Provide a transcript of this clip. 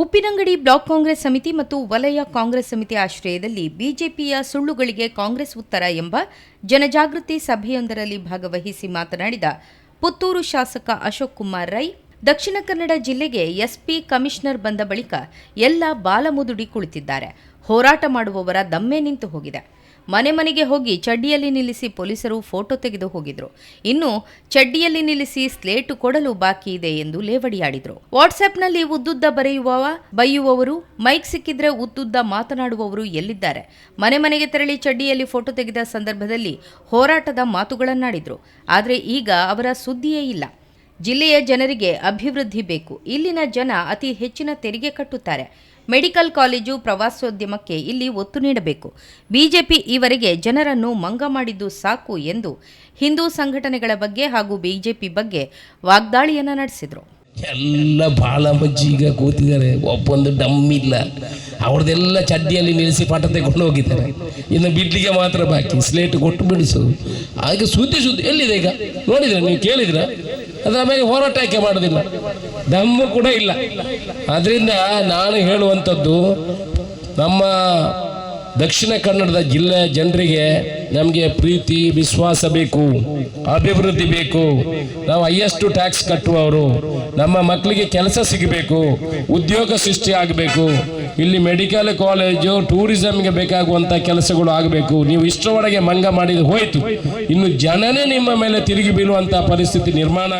Uppinangady block Congress ಸಮಿತಿ ಮತ್ತು ವಲಯ ಕಾಂಗ್ರೆಸ್ ಸಮಿತಿ ಆಶ್ರಯದಲ್ಲಿ ಬಿಜೆಪಿಯ ಸುಳ್ಳುಗಳಿಗೆ ಕಾಂಗ್ರೆಸ್ ಉತ್ತರ ಎಂಬ ಜನಜಾಗೃತಿ ಸಭೆಯೊಂದರಲ್ಲಿ ಭಾಗವಹಿಸಿ ಮಾತನಾಡಿದ ಪುತ್ತೂರು ಶಾಸಕ ಅಶೋಕ್ ಕುಮಾರ್ ರೈ, ದಕ್ಷಿಣ ಕನ್ನಡ ಜಿಲ್ಲೆಗೆ ಎಸ್ಪಿ ಕಮಿಷನರ್ ಬಂದ ಬಳಿಕ ಎಲ್ಲ ಬಾಲಮುದುಡಿ ಕುಳಿತಿದ್ದಾರೆ. ಹೋರಾಟ ಮಾಡುವವರ ದಮ್ಮೆ ನಿಂತು ಹೋಗಿದೆ. ಮನೆ ಮನೆಗೆ ಹೋಗಿ ಚಡ್ಡಿಯಲ್ಲಿ ನಿಲ್ಲಿಸಿ ಪೊಲೀಸರು ಫೋಟೋ ತೆಗೆದು ಹೋಗಿದ್ರು. ಇನ್ನು ಚಡ್ಡಿಯಲ್ಲಿ ನಿಲ್ಲಿಸಿ ಸ್ಲೇಟು ಕೊಡಲು ಬಾಕಿ ಇದೆ ಎಂದು ಲೇವಡಿಯಾಡಿದ್ರು. ವಾಟ್ಸ್ಆಪ್ನಲ್ಲಿ ಉದ್ದುದ್ದ ಬರೆಯುವವ ಬೈಯುವವರು, ಮೈಕ್ ಸಿಕ್ಕಿದ್ರೆ ಉದ್ದುದ್ದ ಮಾತನಾಡುವವರು ಎಲ್ಲಿದ್ದಾರೆ? ಮನೆ ಮನೆಗೆ ತೆರಳಿ ಚಡ್ಡಿಯಲ್ಲಿ ಫೋಟೋ ತೆಗೆದ ಸಂದರ್ಭದಲ್ಲಿ ಹೋರಾಟದ ಮಾತುಗಳನ್ನಾಡಿದ್ರು. ಆದರೆ ಈಗ ಅವರ ಸುದ್ದಿಯೇ ಇಲ್ಲ. ಜಿಲ್ಲೆಯ ಜನರಿಗೆ ಅಭಿವೃದ್ಧಿ ಬೇಕು. ಇಲ್ಲಿನ ಜನ ಅತಿ ಹೆಚ್ಚಿನ ತೆರಿಗೆ ಕಟ್ಟುತ್ತಾರೆ. ಮೆಡಿಕಲ್ ಕಾಲೇಜು ಪ್ರವಾಸೋದ್ಯಮಕ್ಕೆ ಇಲ್ಲಿ ಒತ್ತು ನೀಡಬೇಕು. ಬಿಜೆಪಿ ಈವರೆಗೆ ಜನರನ್ನು ಮಂಗ ಮಾಡಿದ್ದು ಸಾಕು ಎಂದು ಹಿಂದೂ ಸಂಘಟನೆಗಳ ಬಗ್ಗೆ ಹಾಗೂ ಬಿಜೆಪಿ ಬಗ್ಗೆ ವಾಗ್ದಾಳಿಯನ್ನು ನಡೆಸಿದರು. ಎಲ್ಲ ಭಾಳ ಮಜ್ಜಿ ಈಗ ಕೂತಿದ್ದಾರೆ. ಒಬ್ಬೊಂದು ಡಮ್ ಇಲ್ಲ. ಅವ್ರದ್ದೆಲ್ಲ ಚಡ್ಡಿಯಲ್ಲಿ ನಿಲ್ಲಿಸಿ ಪಾಠ ತೆಗೊಂಡು ಹೋಗಿದ್ದಾರೆ. ಇನ್ನು ಬಿಡ್ಲಿಗೆ ಮಾತ್ರ ಬಾಕಿ. ಸ್ಲೇಟ್ ಕೊಟ್ಟು ಬಿಡಿಸು. ಹಾಗೆ ಸುದ್ದಿ ಸುದ್ದಿ ಎಲ್ಲಿದೆ ಈಗ? ನೋಡಿದ್ರೆ, ನೀವು ಕೇಳಿದ್ರ? ಅದರ ಮೇಲೆ ಹೋರಾಟ ಯಾಕೆ ಮಾಡೋದಿಲ್ಲ? ದಮ್ಮು ಕೂಡ ಇಲ್ಲ. ಅದರಿಂದ ನಾನು ಹೇಳುವಂಥದ್ದು, ನಮ್ಮ ದಕ್ಷಿಣ ಕನ್ನಡದ ಜಿಲ್ಲೆಯ ಜನರಿಗೆ ನಮಗೆ ಪ್ರೀತಿ, ವಿಶ್ವಾಸ ಬೇಕು, ಅಭಿವೃದ್ಧಿ ಬೇಕು. ನಾವು ಹೈಯೆಸ್ಟ್ ಟ್ಯಾಕ್ಸ್ ಕಟ್ಟುವವರು. ನಮ್ಮ ಮಕ್ಕಳಿಗೆ ಕೆಲಸ ಸಿಗಬೇಕು, ಉದ್ಯೋಗ ಸೃಷ್ಟಿ ಆಗಬೇಕು. ಇಲ್ಲಿ ಮೆಡಿಕಲ್ ಕಾಲೇಜು, ಟೂರಿಸಮ್ಗೆ ಬೇಕಾಗುವಂಥ ಕೆಲಸಗಳು ಆಗಬೇಕು. ನೀವು ಇಷ್ಟರೊಳಗೆ ಮಂಗ ಮಾಡಿದ ಹೋಯಿತು. ಇನ್ನು ಜನನೇ ನಿಮ್ಮ ಮೇಲೆ ತಿರುಗಿ ಬೀಳುವಂಥ ಪರಿಸ್ಥಿತಿ ನಿರ್ಮಾಣ